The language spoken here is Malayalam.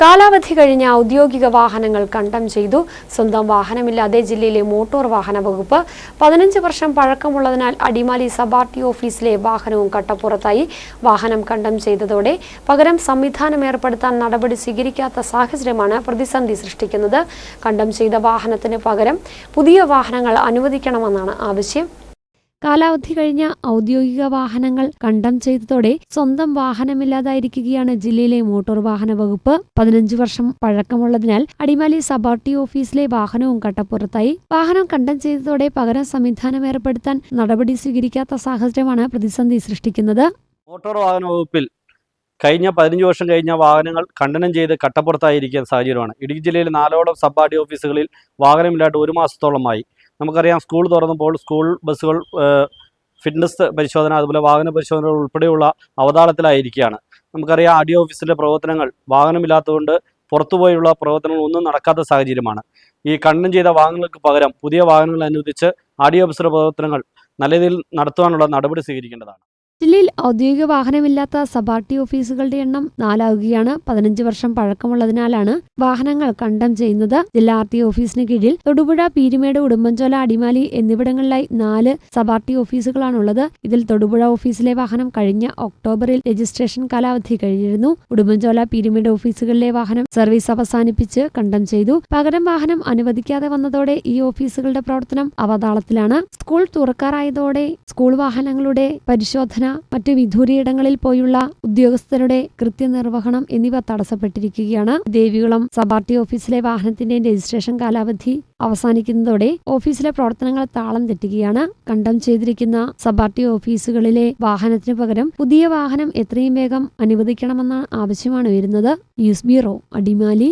കാലാവധി കഴിഞ്ഞ ഔദ്യോഗിക വാഹനങ്ങൾ കണ്ടം ചെയ്തു. സ്വന്തം വാഹനമില്ലാതെ ജില്ലയിലെ മോട്ടോർ വാഹന വകുപ്പ് പതിനഞ്ച് വർഷം പഴക്കമുള്ളതിനാൽ അടിമാലി സബ് ആർ ടി ഓഫീസിലെ വാഹനവും കട്ടപ്പുറത്തായി വാഹനം കണ്ടം ചെയ്തതോടെ പകരം സംവിധാനം ഏർപ്പെടുത്താൻ നടപടി സ്വീകരിക്കാത്ത സാഹചര്യമാണ് പ്രതിസന്ധി സൃഷ്ടിക്കുന്നത്. കണ്ടം ചെയ്ത വാഹനത്തിന് പകരം പുതിയ വാഹനങ്ങൾ അനുവദിക്കണമെന്നാണ് ആവശ്യം. കാലാവധി കഴിഞ്ഞ ഔദ്യോഗിക വാഹനങ്ങൾ കണ്ടം ചെയ്തതോടെ സ്വന്തം വാഹനമില്ലാതായിരിക്കുകയാണ് ജില്ലയിലെ മോട്ടോർ വാഹന വകുപ്പ്. പതിനഞ്ച് വർഷം പഴക്കമുള്ളതിനാൽ അടിമാലി സബാർട്ടി ഓഫീസിലെ വാഹനവും കട്ടപ്പുറത്തായി. വാഹനം കണ്ടം ചെയ്തതോടെ പകരം സംവിധാനം ഏർപ്പെടുത്താൻ നടപടി സ്വീകരിക്കാത്ത സാഹചര്യമാണ് പ്രതിസന്ധി സൃഷ്ടിക്കുന്നത്. മോട്ടോർ വാഹന വകുപ്പിൽ കഴിഞ്ഞ പതിനഞ്ച് വർഷം കഴിഞ്ഞ വാഹനങ്ങൾ ഖണ്ഡനം ചെയ്ത് കട്ടപ്പുറത്തായിരിക്കുന്ന സാഹചര്യമാണ്. ഇടുക്കി ജില്ലയിൽ നാലോളം സബ് ഓഫീസുകളിൽ വാഹനമില്ലാണ്ട് ഒരു മാസത്തോളമായി. നമുക്കറിയാം സ്കൂൾ തുറന്നപ്പോൾ സ്കൂൾ ബസ്സുകൾ ഫിറ്റ്നസ് പരിശോധന അതുപോലെ വാഹന പരിശോധന ഉൾപ്പെടെയുള്ള അവതാളത്തിലായിരിക്കുകയാണ്. നമുക്കറിയാം ആർ ഡി ഓഫീസിലെ പ്രവർത്തനങ്ങൾ വാഹനമില്ലാത്തതുകൊണ്ട് പുറത്തുപോയുള്ള പ്രവർത്തനങ്ങൾ ഒന്നും നടക്കാത്ത സാഹചര്യമാണ്. ഈ കണ്ണൻ ചെയ്ത വാഹനങ്ങൾക്ക് പകരം പുതിയ വാഹനങ്ങൾ അനുവദിച്ച് ആർ ഡി പ്രവർത്തനങ്ങൾ നല്ല രീതിയിൽ നടത്തുവാനുള്ള നടപടി സ്വീകരിക്കേണ്ടതാണ്. ജില്ലയിൽ ഔദ്യോഗിക വാഹനമില്ലാത്ത സബാർട്ടി ഓഫീസുകളുടെ എണ്ണം നാലാവുകയാണ് പതിനഞ്ച് വർഷം പഴക്കമുള്ളതിനാലാണ് വാഹനങ്ങൾ കണ്ടം ചെയ്യുന്നത്. ജില്ലാ ആർ ടി ഓഫീസിന് കീഴിൽ തൊടുപുഴ പീരുമേട് ഉടുമ്പൻചോല അടിമാലി എന്നിവിടങ്ങളിലായി നാല് സബാർട്ടി ഓഫീസുകളാണുള്ളത്. ഇതിൽ തൊടുപുഴ ഓഫീസിലെ വാഹനം കഴിഞ്ഞ ഒക്ടോബറിൽ രജിസ്ട്രേഷൻ കാലാവധി കഴിഞ്ഞിരുന്നു. ഉടുമ്പൻചോല പീരുമേട് ഓഫീസുകളിലെ വാഹനം സർവീസ് അവസാനിപ്പിച്ച് കണ്ടം ചെയ്തു. പകരം വാഹനം അനുവദിക്കാതെ വന്നതോടെ ഈ ഓഫീസുകളുടെ പ്രവർത്തനം അവതാളത്തിലാണ്. സ്കൂൾ തുറക്കാറായതോടെ സ്കൂൾ വാഹനങ്ങളുടെ പരിശോധന മറ്റ് വിദൂരയിടങ്ങളിൽ പോയുള്ള ഉദ്യോഗസ്ഥരുടെ കൃത്യനിർവഹണം എന്നിവ തടസ്സപ്പെട്ടിരിക്കുകയാണ്. ദേവികുളം സബാർട്ടി ഓഫീസിലെ വാഹനത്തിന്റെ രജിസ്ട്രേഷൻ കാലാവധി അവസാനിക്കുന്നതോടെ ഓഫീസിലെ പ്രവർത്തനങ്ങൾ താളം തെറ്റുകയാണ്. കണ്ടം ചെയ്തിരിക്കുന്ന സബാർട്ടി ഓഫീസുകളിലെ വാഹനത്തിന് പകരം പുതിയ വാഹനം എത്രയും വേഗം അനുവദിക്കണമെന്ന ആവശ്യമാണ് വരുന്നത്. News bureau Adimali.